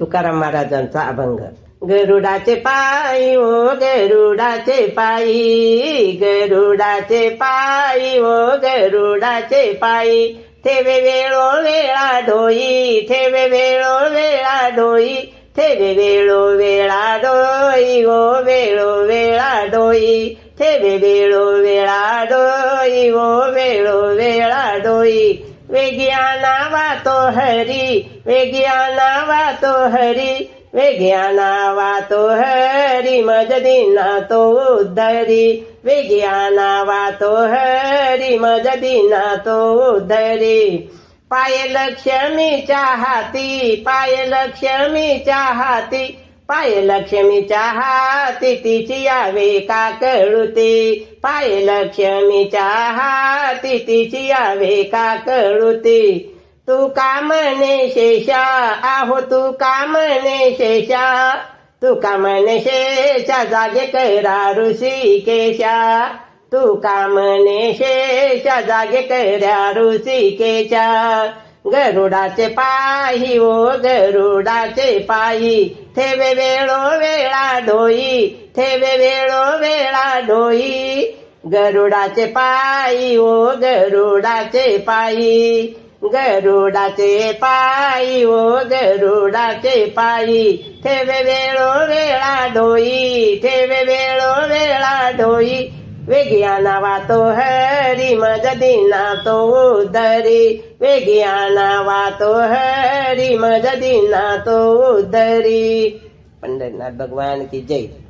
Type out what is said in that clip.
तुकाराम महाराजांचा अभंग. गरुडाचे पायी ओ गरुडाचे पायी गरुडाचे पायी ओ गरुडाचे पायी. ठेवे वेळो वेळा ढोई ठेवे वेळो वेळा डोई ठेवे वेळो वेळा डोई ओ वेळो वेळा डोई. ठेवे वेळो वेळा डोई ओ वेळो वेळा डोई. वेग्या नावातो हरी वेग्या नावातो हरी वेग्या नावातो हरी मज दिना तो उद्धरी वेग्या नावातो हरी मज दिना तो उद्धरी. पाय लक्ष्मीच्या हाती पाय लक्ष्मीच्या हाती पाय लक्ष्मीच्या हाती तिची यावे का कळुते? पाय लक्ष्मीच्या हाती तिची यावे का कळुते? तू कामने शेषा? आहो तू कामने शेषा? तू कामने शेषा? जागे करा ऋषिकेशा तू कामने शेषा? जागे करा ऋषिकेशा गरुडाचे पायी ओ गरुडाचे पायी. ठेवे वेळो वेळा ढोई ठेवे वेळो वेळा ढोई गरुडाचे पायी ओ गरुडाचे पायी. गरुडाचे पायी ओ गरुडाचे पायी. ठेवे वेळो वेळा ढोई ठेवे वेळो वेळा ढोई वेगिया नावा तो हरी मजदिना तो उदरी। वेगिया नावा तो हरी मजदिना तो उदरी। नाथ भगवान की जय।